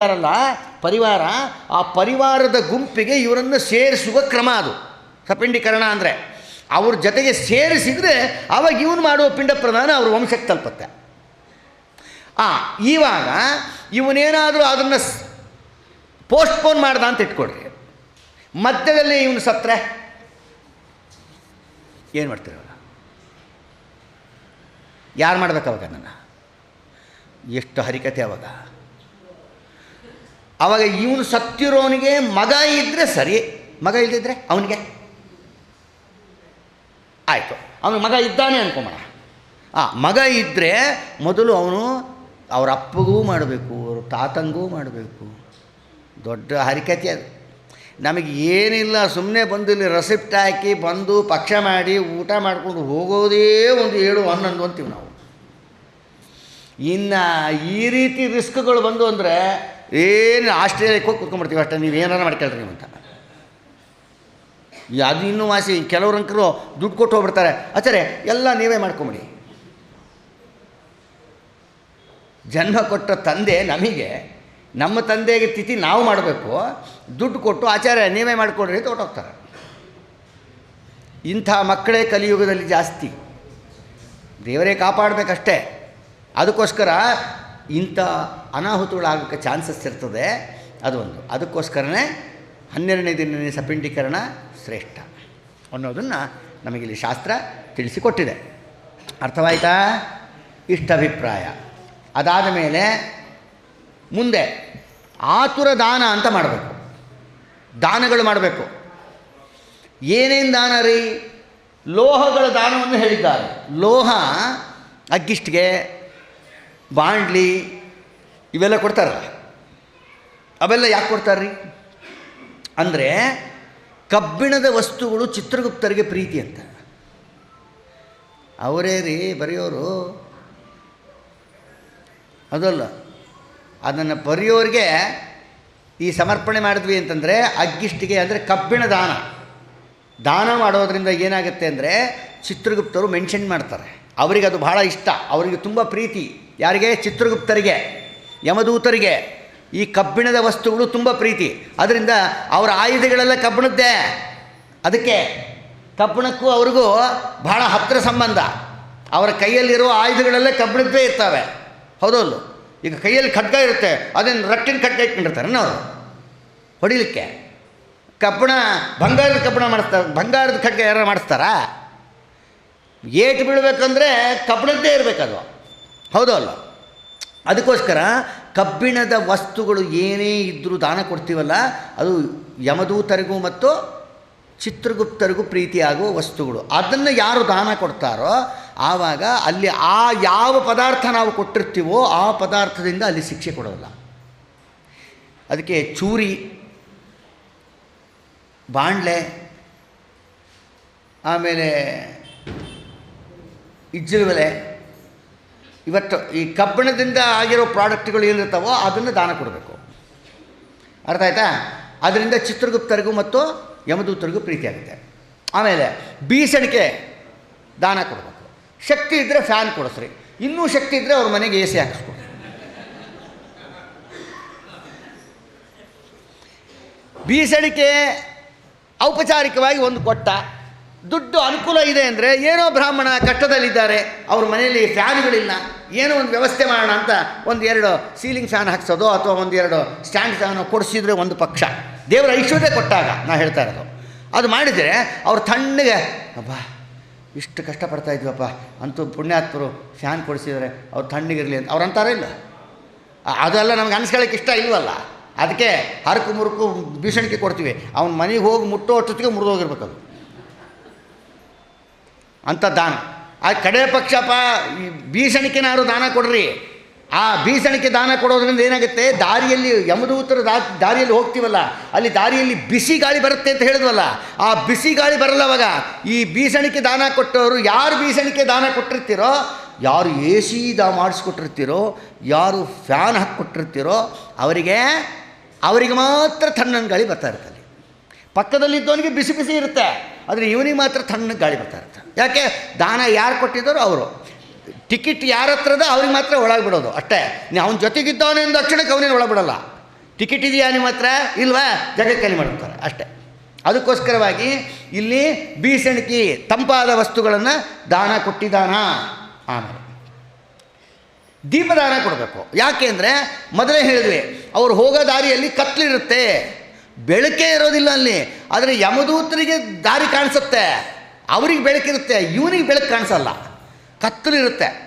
ಇದ್ದಾರಲ್ಲ, ಪರಿವಾರ, ಆ ಪರಿವಾರದ ಗುಂಪಿಗೆ ಇವರನ್ನು ಸೇರಿಸುವ ಕ್ರಮ ಅದು. ಸಪಿಂಡೀಕರಣ ಅಂದರೆ ಅವ್ರ ಜೊತೆಗೆ ಸೇರಿಸಿದರೆ ಅವಾಗ ಇವನು ಮಾಡುವ ಪಿಂಡ ಪ್ರಧಾನ ಅವ್ರ ವಂಶಕ್ಕೆ ತಲುಪತ್ತೆ. ಆ, ಇವಾಗ ಇವನೇನಾದರೂ ಅದನ್ನು ಪೋಸ್ಟ್ಪೋನ್ ಮಾಡ್ದ ಅಂತ ಇಟ್ಕೊಡ್ರಿ ಮಧ್ಯದಲ್ಲಿ ಇವನು ಸತ್ರೆ ಏನು ಮಾಡ್ತೀರಲ್ಲ ಯಾರು ಮಾಡ್ಬೇಕು ಅವಾಗ ನನ್ನ ಎಷ್ಟು ಹರಿಕತೆ ಅವಾಗ? ಅವಾಗ ಇವನು ಸತ್ತಿರೋನಿಗೆ ಮಗ ಇದ್ದರೆ ಸರಿ, ಮಗ ಇಲ್ದಿದ್ರೆ ಅವನಿಗೆ? ಆಯಿತು. ಅವನು ಮಗ ಇದ್ದಾನೆ ಅನ್ಕೊಂಬಣ ಆ, ಮಗ ಇದ್ದರೆ ಮೊದಲು ಅವನು ಅವ್ರ ಅಪ್ಪಗೂ ಮಾಡಬೇಕು, ಅವ್ರ ತಾತಂಗೂ ಮಾಡಬೇಕು. ದೊಡ್ಡ ಹರಿಕತೆ ಅದು. ನಮಗೆ ಏನಿಲ್ಲ ಸುಮ್ಮನೆ ಬಂದು ಇಲ್ಲಿ ರೆಸಿಪ್ಟ್ ಹಾಕಿ ಬಂದು ಪಕ್ಷ ಮಾಡಿ ಊಟ ಮಾಡಿಕೊಂಡು ಹೋಗೋದೇ ಒಂದು ಏಳು ಹನ್ನೊಂದು ಅಂತೀವಿ ನಾವು. ಇನ್ನು ಈ ರೀತಿ ರಿಸ್ಕ್ಗಳು ಬಂದು ಅಂದರೆ ಏನು ಆಸ್ಟ್ರೇಲಿಯಕ್ಕೆ ಹೋಗಿ ಕುತ್ಕೊಂಡ್ಬಿಡ್ತೀವಿ ಅಷ್ಟೇ, ನೀವು ಏನಾರು ಮಾಡ್ಕೊಳ್ರಿ ಅಂತ. ಅದು ಇನ್ನೂ ವಾಸಿ ಕೆಲವರು ಅಂಕರು ದುಡ್ಡು ಕೊಟ್ಟು ಹೋಗ್ಬಿಡ್ತಾರೆ. ಆಚಾರೆ ಎಲ್ಲ ನೀವೇ ಮಾಡ್ಕೊಂಬಿಡಿ. ಜನ್ಮ ಕೊಟ್ಟ ತಂದೆ ನಮಗೆ, ನಮ್ಮ ತಂದೆಗೆ ತಿಥಿ ನಾವು ಮಾಡಬೇಕು, ದುಡ್ಡು ಕೊಟ್ಟು ಆಚಾರ್ಯ ನೀವೇ ಮಾಡಿಕೊಡ್ರಿ ಅಂತ ಹೊಟ್ಟೋಗ್ತಾರೆ ಇಂಥ ಮಕ್ಕಳೇ ಕಲಿಯುಗದಲ್ಲಿ ಜಾಸ್ತಿ. ದೇವರೇ ಕಾಪಾಡಬೇಕಷ್ಟೇ. ಅದಕ್ಕೋಸ್ಕರ ಇಂಥ ಅನಾಹುತಗಳಾಗೋಕ್ಕೆ ಚಾನ್ಸಸ್ ಇರ್ತದೆ, ಅದೊಂದು. ಅದಕ್ಕೋಸ್ಕರನೇ ಹನ್ನೆರಡನೇ ದಿನನೇ ಸಪಿಂಡೀಕರಣ ಶ್ರೇಷ್ಠ ಅನ್ನೋದನ್ನು ನಮಗಿಲ್ಲಿ ಶಾಸ್ತ್ರ ತಿಳಿಸಿಕೊಟ್ಟಿದೆ. ಅರ್ಥವಾಯಿತಾ? ಇಷ್ಟಭಿಪ್ರಾಯ. ಅದಾದ ಮೇಲೆ ಮುಂದೆ ಆತುರ ದಾನ ಅಂತ ಮಾಡಬೇಕು. ದಾನಗಳು ಮಾಡಬೇಕು. ಏನೇನು ದಾನ ರೀ? ಲೋಹಗಳ ದಾನವನ್ನು ಹೇಳಿದ್ದಾರೆ. ಲೋಹ ಅಗ್ಗಿಷ್ಟಿಗೆ ಬಾಂಡ್ಲಿ ಇವೆಲ್ಲ ಕೊಡ್ತಾರಲ್ಲ. ಅವೆಲ್ಲ ಯಾಕೆ ಕೊಡ್ತಾರ್ರಿ? ಅಂದರೆ ಕಬ್ಬಿಣದ ವಸ್ತುಗಳು ಚಿತ್ರಗುಪ್ತರಿಗೆ ಪ್ರೀತಿ ಅಂತ. ಅವರೇ ರೀ, ಬರೆಯೋರು. ಅದಲ್ಲ, ಅದನ್ನು ಬರೆಯೋರಿಗೆ ಈ ಸಮರ್ಪಣೆ ಮಾಡಿದ್ವಿ ಅಂತಂದರೆ ಅಗ್ಗಿಷ್ಟಿಗೆ ಅಂದರೆ ಕಬ್ಬಿಣ ದಾನ. ದಾನ ಮಾಡೋದ್ರಿಂದ ಏನಾಗುತ್ತೆ ಅಂದರೆ ಚಿತ್ರಗುಪ್ತರು ಮೆನ್ಷನ್ ಮಾಡ್ತಾರೆ. ಅವರಿಗೆ ಅದು ಬಹಳ ಇಷ್ಟ. ಅವರಿಗೆ ತುಂಬ ಪ್ರೀತಿ. ಯಾರಿಗೆ? ಚಿತ್ರಗುಪ್ತರಿಗೆ, ಯಮದೂತರಿಗೆ. ಈ ಕಬ್ಬಿಣದ ವಸ್ತುಗಳು ತುಂಬ ಪ್ರೀತಿ. ಅದರಿಂದ ಅವರ ಆಯುಧಗಳೆಲ್ಲ ಕಬ್ಬಿಣದ್ದೇ. ಅದಕ್ಕೆ ಕಬ್ಬಿಣಕ್ಕೂ ಅವ್ರಿಗೂ ಬಹಳ ಹತ್ತಿರ ಸಂಬಂಧ. ಅವರ ಕೈಯಲ್ಲಿರುವ ಆಯುಧಗಳೆಲ್ಲ ಕಬ್ಬಿಣದ್ದೇ ಇರ್ತವೆ. ಹೌದೌದು? ಈಗ ಕೈಯಲ್ಲಿ ಖಡ್ಗ ಇರುತ್ತೆ. ಅದನ್ನು ರಟ್ಟಿನ ಖಡ್ಗ ಇಟ್ಕೊಂಡಿರ್ತಾರೆ ನಾವು ಹೊಡಿಲಿಕ್ಕೆ. ಕಬ್ಬಣ, ಬಂಗಾರದ ಕಬ್ಬಣ ಮಾಡಿಸ್ತಾರೆ. ಬಂಗಾರದ ಖಡ್ಗ ಯಾರು ಮಾಡಿಸ್ತಾರಾ? ಏಟು ಬೀಳಬೇಕಂದ್ರೆ ಕಬ್ಬಿಣದ್ದೇ ಇರಬೇಕದು. ಹೌದು ಅಲ್ಲ ಅದಕ್ಕೋಸ್ಕರ ಕಬ್ಬಿಣದ ವಸ್ತುಗಳು ಏನೇ ಇದ್ದರೂ ದಾನ ಕೊಡ್ತೀವಲ್ಲ, ಅದು ಯಮದೂತರಿಗೂ ಮತ್ತು ಚಿತ್ರಗುಪ್ತರಿಗೂ ಪ್ರೀತಿಯಾಗುವ ವಸ್ತುಗಳು. ಅದನ್ನು ಯಾರು ದಾನ ಕೊಡ್ತಾರೋ, ಆವಾಗ ಅಲ್ಲಿ ಆ ಯಾವ ಪದಾರ್ಥ ನಾವು ಕೊಟ್ಟಿರ್ತೀವೋ ಆ ಪದಾರ್ಥದಿಂದ ಅಲ್ಲಿ ಶಿಕ್ಷೆ ಕೊಡೋಲ್ಲ ಅದಕ್ಕೆ ಚೂರಿ, ಬಾಂಡ್ಲೆ, ಆಮೇಲೆ ಇಜ್ಜಿಲುವೆಲೆ ಇವತ್ತು ಈ ಕಬ್ಬಿಣದಿಂದ ಆಗಿರೋ ಪ್ರಾಡಕ್ಟ್ಗಳು ಏನಿರ್ತಾವೋ ಅದನ್ನು ದಾನ ಕೊಡಬೇಕು. ಅರ್ಥ ಆಯ್ತಾ? ಅದರಿಂದ ಚಿತ್ರಗುಪ್ತರಿಗೂ ಮತ್ತು ಯಮದೂತರಿಗೂ ಪ್ರೀತಿ ಆಗುತ್ತೆ. ಆಮೇಲೆ ಬೀಸಣಿಕೆ ದಾನ ಕೊಡಬೇಕು. ಶಕ್ತಿ ಇದ್ದರೆ ಫ್ಯಾನ್ ಕೊಡಿಸ್ರಿ. ಇನ್ನೂ ಶಕ್ತಿ ಇದ್ದರೆ ಅವ್ರ ಮನೆಗೆ ಎ ಸಿ ಹಾಕಿಸ್ಕೊಡಿ ಬೀಸಣಿಕೆ ಔಪಚಾರಿಕವಾಗಿ ಒಂದು ಕೊಟ್ಟ. ದುಡ್ಡು ಅನುಕೂಲ ಇದೆ ಅಂದರೆ ಏನೋ ಬ್ರಾಹ್ಮಣ ಕಟ್ಟದಲ್ಲಿದ್ದಾರೆ ಅವ್ರ ಮನೆಯಲ್ಲಿ ಫ್ಯಾನ್ಗಳಿಲ್ಲ, ಏನೋ ಒಂದು ವ್ಯವಸ್ಥೆ ಮಾಡೋಣ ಅಂತ ಒಂದು ಎರಡು ಸೀಲಿಂಗ್ ಫ್ಯಾನ್ ಹಾಕ್ಸೋದು ಅಥವಾ ಒಂದೆರಡು ಸ್ಟ್ಯಾಂಡ್ ಫ್ಯಾನು ಕೊಡಿಸಿದ್ರೆ ಒಂದು ಪಕ್ಷ. ದೇವರ ಐಶ್ವರ್ಯ ಕೊಟ್ಟಾಗ ನಾ ಹೇಳ್ತಾ ಇರೋದು. ಅದು ಮಾಡಿದರೆ ಅವ್ರು ತಣ್ಣಗೆ, ಅಬ್ಬ, ಇಷ್ಟು ಕಷ್ಟಪಡ್ತಾ ಇದ್ವಪ್ಪ, ಅಂತೂ ಪುಣ್ಯಾತ್ಮರು ಫ್ಯಾನ್ ಕೊಡಿಸಿದರೆ ಅವ್ರು ತಣ್ಣಗಿರಲಿ ಅಂತ. ಅವ್ರು ಅಂತಾರೆ ಇಲ್ಲ. ಅದೆಲ್ಲ ನಮ್ಗೆ ಅನಿಸ್ಕೊಳ್ಳೋಕೆ ಇಷ್ಟ ಇಲ್ವಲ್ಲ. ಅದಕ್ಕೆ ಹರಕು ಮುರುಕು ಭೀಷಣಿಕೆ ಕೊಡ್ತೀವಿ. ಅವ್ನ ಮನೆಗೆ ಹೋಗಿ ಮುಟ್ಟೋ ಅಷ್ಟೊತ್ತಿಗೆ ಮುರಿದೋಗಿರ್ಬೇಕು ಅಂಥ ದಾನ. ಆ ಕಡೆ ಪಕ್ಷಪ್ಪ ಬೀಸಣಿಕೆನಾರು ದಾನ ಕೊಡ್ರಿ. ಆ ಬೀಸಣಿಕೆ ದಾನ ಕೊಡೋದ್ರಿಂದ ಏನಾಗುತ್ತೆ? ದಾರಿಯಲ್ಲಿ, ಯಮದೂತರ ದಾ ದಾರಿಯಲ್ಲಿ ಹೋಗ್ತೀವಲ್ಲ, ಅಲ್ಲಿ ದಾರಿಯಲ್ಲಿ ಬಿಸಿ ಗಾಳಿ ಬರುತ್ತೆ ಅಂತ ಹೇಳಿದ್ವಲ್ಲ, ಆ ಬಿಸಿ ಗಾಳಿ ಬರಲ್ಲ ಅವಾಗ. ಈ ಬೀಸಣಿಕೆ ದಾನ ಕೊಟ್ಟವರು ಯಾರು ಬೀಸಣಿಕೆ ದಾನ ಕೊಟ್ಟಿರ್ತೀರೋ, ಯಾರು ಎ ಸಿ ದಾ ಮಾಡಿಸ್ಕೊಟ್ಟಿರ್ತೀರೋ, ಯಾರು ಫ್ಯಾನ್ ಹಾಕ್ಕೊಟ್ಟಿರ್ತೀರೋ, ಅವರಿಗೆ ಅವರಿಗೆ ಮಾತ್ರ ತಣ್ಣನ ಗಾಳಿ ಬರ್ತಾ ಇರ್ತದೆ. ಪಕ್ಕದಲ್ಲಿದ್ದವನಿಗೆ ಬಿಸಿ ಬಿಸಿ ಇರುತ್ತೆ. ಆದರೆ ಇವನಿಗೆ ಮಾತ್ರ ತಣ್ಣಗೆ ಗಾಳಿ ಬರ್ತಾ ಇರುತ್ತೆ. ಯಾಕೆ? ದಾನ ಯಾರು ಕೊಟ್ಟಿದ್ದಾರೋ ಅವರು. ಟಿಕೆಟ್ ಯಾರ ಹತ್ರದ ಅವ್ರಿಗೆ ಮಾತ್ರ ಒಳಗೆ ಬಿಡೋದು ಅಷ್ಟೇ. ನೀ ಅವನ ಜೊತೆಗಿದ್ದವನೇ ಒಂದು ತಕ್ಷಣಕ್ಕೆ ಅವನೇನು ಒಳಗೆ ಬಿಡಲ್ಲ ಟಿಕೆಟ್ ಇದೆಯಾ ನಿಮ್ಮ ಹತ್ರ? ಇಲ್ವಾ? ಜಗಕ್ಕಲ್ಲಿ ಮಾಡ್ತಾರೆ ಅಷ್ಟೇ. ಅದಕ್ಕೋಸ್ಕರವಾಗಿ ಇಲ್ಲಿ ಬೀಸಣಿಕೆ, ತಂಪಾದ ವಸ್ತುಗಳನ್ನು ದಾನ ಕೊಟ್ಟಿದ್ದಾನ ಆಮೇಲೆ ದೀಪದಾನ ಕೊಡಬೇಕು. ಯಾಕೆ ಅಂದರೆ ಮೊದಲೇ ಹೇಳಿದ್ವಿ, ಅವ್ರು ಹೋಗೋ ದಾರಿಯಲ್ಲಿ ಕತ್ಲಿರುತ್ತೆ. ಬೆಳಕೇ ಇರೋದಿಲ್ಲ ಅಲ್ಲಿ. ಆದರೆ ಯಮದೂತರಿಗೆ ದಾರಿ ಕಾಣಿಸುತ್ತೆ. ಅವ್ರಿಗೆ ಬೆಳಕಿರುತ್ತೆ ಇವನಿಗೆ ಬೆಳಕು ಕಾಣಿಸಲ್ಲ. ಕತ್ತಲಿರುತ್ತೆ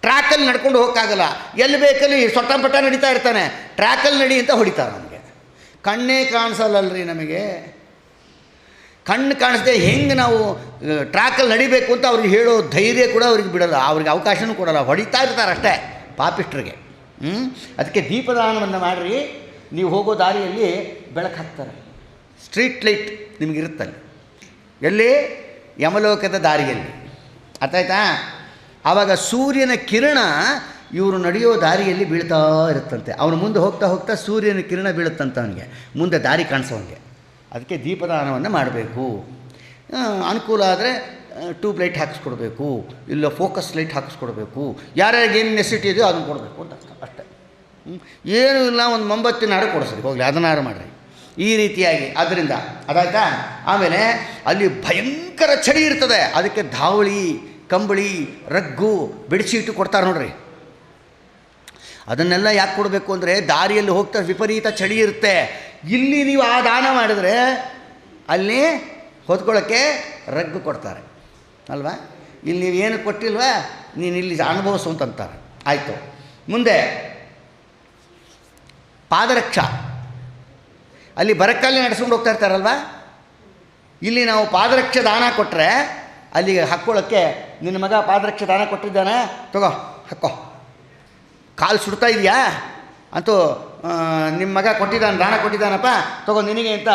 ಟ್ರ್ಯಾಕಲ್ಲಿ ನಡ್ಕೊಂಡು ಹೋಗೋಕ್ಕಾಗಲ್ಲ. ಎಲ್ಲಿ ಬೇಕಲ್ಲಿ ಸೊಟ್ಟಂಪಟ ನಡೀತಾ ಇರ್ತಾನೆ. ಟ್ರ್ಯಾಕಲ್ಲಿ ನಡಿ ಅಂತ ಹೊಡಿತಾರೆ ನಮಗೆ. ಕಣ್ಣೇ ಕಾಣಿಸಲ್ಲಲ್ರಿ ನಮಗೆ. ಕಣ್ಣು ಕಾಣಿಸ್ದೆ ಹೆಂಗೆ ನಾವು ಟ್ರ್ಯಾಕಲ್ಲಿ ನಡಿಬೇಕು ಅಂತ ಅವ್ರಿಗೆ ಹೇಳೋ ಧೈರ್ಯ ಕೂಡ ಅವ್ರಿಗೆ ಬಿಡಲ್ಲ. ಅವ್ರಿಗೆ ಅವಕಾಶವೂ ಕೊಡಲ್ಲ. ಹೊಡಿತಾ ಇರ್ತಾರೆ ಅಷ್ಟೇ ಪಾಪಿಷ್ಟ್ರಿಗೆ. ಹ್ಞೂ ಅದಕ್ಕೆ ದೀಪದಾನವನ್ನು ಮಾಡಿರಿ. ನೀವು ಹೋಗೋ ದಾರಿಯಲ್ಲಿ ಬೆಳಕು ಹಾಕ್ತಾರೆ. ಸ್ಟ್ರೀಟ್ ಲೈಟ್ ನಿಮಗಿರುತ್ತಲ್ಲಿ ಎಲ್ಲಿ? ಯಮಲೋಕದ ದಾರಿಯಲ್ಲಿ. ಅರ್ಥಾಯ್ತಾ ಆವಾಗ ಸೂರ್ಯನ ಕಿರಣ ಇವರು ನಡೆಯೋ ದಾರಿಯಲ್ಲಿ ಬೀಳ್ತಾ ಇರುತ್ತಂತೆ. ಅವನು ಮುಂದೆ ಹೋಗ್ತಾ ಹೋಗ್ತಾ ಸೂರ್ಯನ ಕಿರಣ ಬೀಳುತ್ತಂತ ಅವನಿಗೆ ಮುಂದೆ ದಾರಿ ಕಾಣಿಸೋನಿಗೆ ಅದಕ್ಕೆ ದೀಪದಾನವನ್ನು ಮಾಡಬೇಕು. ಅನುಕೂಲ ಆದರೆ ಟ್ಯೂಬ್ ಲೈಟ್ ಹಾಕಿಸ್ಕೊಡ್ಬೇಕು. ಇಲ್ಲ ಫೋಕಸ್ ಲೈಟ್ ಹಾಕಿಸ್ಕೊಡ್ಬೇಕು. ಯಾರ್ಯಾರಿಗೆ ಏನು ನೆಸಿಟಿ ಇದೆಯೋ ಅದನ್ನು ಕೊಡಬೇಕು ಅಂತ ಅರ್ಥ. ಅಷ್ಟೇ. ಏನೂ ಇಲ್ಲ, ಒಂದು ಮೊಂಬತ್ತಿನ ಹಾಡು ಕೊಡಿಸ್ರಿ ಹೋಗಲಿ ಅದನ್ನಾರು ಮಾಡಿರಿ. ಈ ರೀತಿಯಾಗಿ, ಅದರಿಂದ, ಅದಾಯ್ತಾ? ಆಮೇಲೆ ಅಲ್ಲಿ ಭಯಂಕರ ಚಳಿ ಇರ್ತದೆ. ಅದಕ್ಕೆ ಧಾವಳಿ, ಕಂಬಳಿ, ರಗ್ಗು, ಬೆಡ್ಶೀಟು ಕೊಡ್ತಾರೆ ನೋಡ್ರಿ. ಅದನ್ನೆಲ್ಲ ಯಾಕೆ ಕೊಡಬೇಕು ಅಂದರೆ, ದಾರಿಯಲ್ಲಿ ಹೋಗ್ತಾ ವಿಪರೀತ ಚಳಿ ಇರುತ್ತೆ. ಇಲ್ಲಿ ನೀವು ಆ ದಾನ ಮಾಡಿದರೆ, ಅಲ್ಲಿ ಹೊದ್ಕೊಳ್ಳೋಕ್ಕೆ ರಗ್ಗು ಕೊಡ್ತಾರೆ. ಅಲ್ವಾ? ಇಲ್ಲಿ ನೀವು ಏನು ಕೊಟ್ಟಿಲ್ವಾ? ನೀನು ಇಲ್ಲಿ ಅನುಭವಿಸು ಅಂತಂತಾರೆ ಆಯಿತು. ಮುಂದೆ ಪಾದರಕ್ಷ. ಅಲ್ಲಿ ಬರಕ್ಕಲ್ಲಿ ನಡೆಸ್ಕೊಂಡು ಹೋಗ್ತಾ ಇರ್ತಾರಲ್ವ? ಇಲ್ಲಿ ನಾವು ಪಾದರಕ್ಷ ದಾನ ಕೊಟ್ಟರೆ ಅಲ್ಲಿಗೆ ಹಾಕ್ಕೊಳ್ಳೋಕ್ಕೆ ನಿನ್ನ ಮಗ ಪಾದರಕ್ಷ ದಾನ ಕೊಟ್ಟಿದ್ದಾನೆ, ತಗೋ ಹಾಕೋ ಕಾಲು ಸುಡ್ತಾ ಇದೆಯಾ? ಅಂತೂ ನಿಮ್ಮ ಮಗ ಕೊಟ್ಟಿದ್ದಾನೆ, ದಾನ ಕೊಟ್ಟಿದ್ದಾನಪ್ಪ, ತಗೋ, ನಿನಗೆ ಅಂತ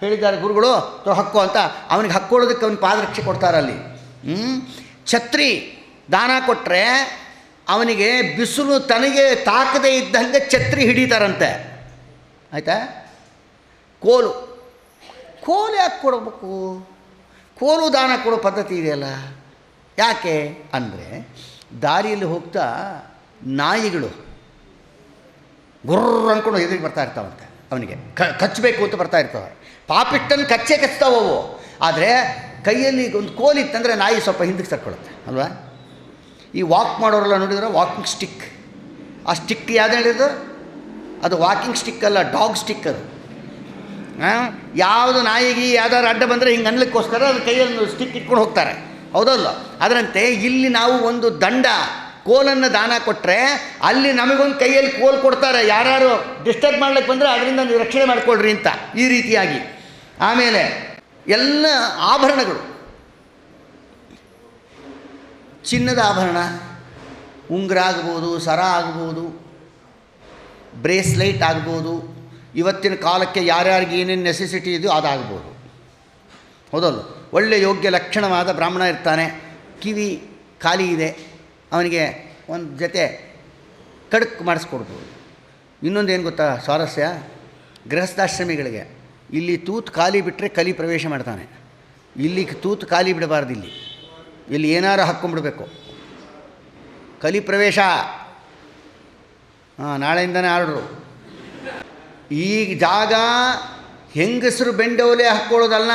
ಹೇಳಿದ್ದಾರೆ ಗುರುಗಳು, ತಗೋ, ಹಕ್ಕೋ ಅಂತ. ಅವನಿಗೆ ಹಾಕ್ಕೊಳ್ಳೋದಕ್ಕೆ ಅವ್ನಿಗೆ ಪಾದರಕ್ಷೆ ಕೊಡ್ತಾರೆ ಅಲ್ಲಿ ಹ್ಮ್? ಛತ್ರಿ ದಾನ ಕೊಟ್ಟರೆ ಅವನಿಗೆ ಬಿಸಿಲು ತನಗೆ ತಾಕದೇ ಇದ್ದಂಗೆ ಛತ್ರಿ ಹಿಡಿತಾರಂತೆ. ಆಯಿತಾ? ಕೋಲು. ಕೋಲು ಯಾಕೆ ಕೊಡಬೇಕು? ಕೋಲು ದಾನ ಕೊಡೋ ಪದ್ಧತಿ ಇದೆಯಲ್ಲ. ಯಾಕೆ ಅಂದರೆ ದಾರಿಯಲ್ಲಿ ಹೋಗ್ತಾ ನಾಯಿಗಳು ಗುರ್ರ ಅಂದ್ಕೊಂಡು ಎದುರಿಗೆ ಬರ್ತಾ ಇರ್ತಾವಂತೆ ಅವನಿಗೆ. ಕಚ್ಚಬೇಕು ಅಂತ ಬರ್ತಾ ಇರ್ತವೆ. ಪಾಪಿಟ್ಟನ್ನು ಕಚ್ಚೆ ಕಚ್ತಾವೆ ಅವು ಆದರೆ ಕೈಯಲ್ಲಿ ಒಂದು ಕೋಲಿತ್ತಂದರೆ ನಾಯಿ ಸ್ವಲ್ಪ ಹಿಂದಕ್ಕೆ ಸರ್ಕೊಳ್ಳುತ್ತೆ. ಅಲ್ವಾ? ಈ ವಾಕ್ ಮಾಡೋರೆಲ್ಲ ನೋಡಿದ್ರೆ ವಾಕಿಂಗ್ ಸ್ಟಿಕ್ ಆ ಸ್ಟಿಕ್ ಯಾವ್ದು ಹೇಳಿದ್ದು? ಅದು ವಾಕಿಂಗ್ ಸ್ಟಿಕ್ ಅಲ್ಲ ಡಾಗ್ ಸ್ಟಿಕ್ ಅದು. ಯಾವುದು ನಾಯಿಗೆ ಯಾವ್ದಾದ್ರು ಅಡ್ಡ ಬಂದರೆ ಹಿಂಗೆ ಅನ್ಲಿಕ್ಕೋಸ್ಕರ ಅದು ಕೈಯಲ್ಲಿ ಸ್ಟಿಕ್ ಇಟ್ಕೊಂಡು ಹೋಗ್ತಾರೆ. ಹೌದಲ್ಲ ಅದರಂತೆ ಇಲ್ಲಿ ನಾವು ಒಂದು ದಂಡ, ಕೋಲನ್ನು ದಾನ ಕೊಟ್ಟರೆ ಅಲ್ಲಿ ನಮಗೊಂದು ಕೈಯಲ್ಲಿ ಕೋಲ್ ಕೊಡ್ತಾರೆ. ಯಾರ್ಯಾರು ಡಿಸ್ಟರ್ಬ್ ಮಾಡ್ಲಿಕ್ಕೆ ಬಂದರೆ ಅದರಿಂದ ನೀವು ರಕ್ಷಣೆ ಮಾಡಿಕೊಳ್ಳ್ರಿ ಅಂತ ಈ ರೀತಿಯಾಗಿ. ಆಮೇಲೆ ಎಲ್ಲ ಆಭರಣಗಳು. ಚಿನ್ನದ ಆಭರಣ, ಉಂಗುರ ಆಗ್ಬೋದು, ಸರ ಆಗ್ಬೋದು, ಬ್ರೇಸ್ಲೈಟ್ ಆಗ್ಬೋದು, ಇವತ್ತಿನ ಕಾಲಕ್ಕೆ ಯಾರ್ಯಾರಿಗೆ ಏನೇನು ನೆಸೆಸಿಟಿ ಇದೆಯೋ ಅದಾಗ್ಬೋದು. ಹೌದಲ್ಲ? ಒಳ್ಳೆ ಯೋಗ್ಯ ಲಕ್ಷಣವಾದ ಬ್ರಾಹ್ಮಣ ಇರ್ತಾನೆ, ಕಿವಿ ಖಾಲಿ ಇದೆ, ಅವನಿಗೆ ಒಂದು ಜೊತೆ ಕಡಕ್ ಮಾಡಿಸ್ಕೊಡ್ಬೋದು. ಇನ್ನೊಂದು ಏನು ಗೊತ್ತಾ ಸ್ವಾರಸ್ಯ? ಗೃಹಸ್ಥಾಶ್ರಮಿಗಳಿಗೆ. ಇಲ್ಲಿ ತೂತು ಖಾಲಿ ಬಿಟ್ಟರೆ ಕಲಿ ಪ್ರವೇಶ ಮಾಡ್ತಾನೆ. ಇಲ್ಲಿ ತೂತು ಖಾಲಿ ಬಿಡಬಾರ್ದು ಇಲ್ಲಿ ಇಲ್ಲಿ ಏನಾರು ಹಾಕ್ಕೊಂಡ್ಬಿಡ್ಬೇಕು. ಕಲಿ ಪ್ರವೇಶ. ಹಾಂ, ನಾಳೆಯಿಂದನೇ ಆರ್ಡ್ರು. ಈ ಜಾಗ ಹೆಂಗಸರು ಬೆಂಡೋಲೆ ಹಾಕ್ಕೊಳ್ಳೋದಲ್ಲ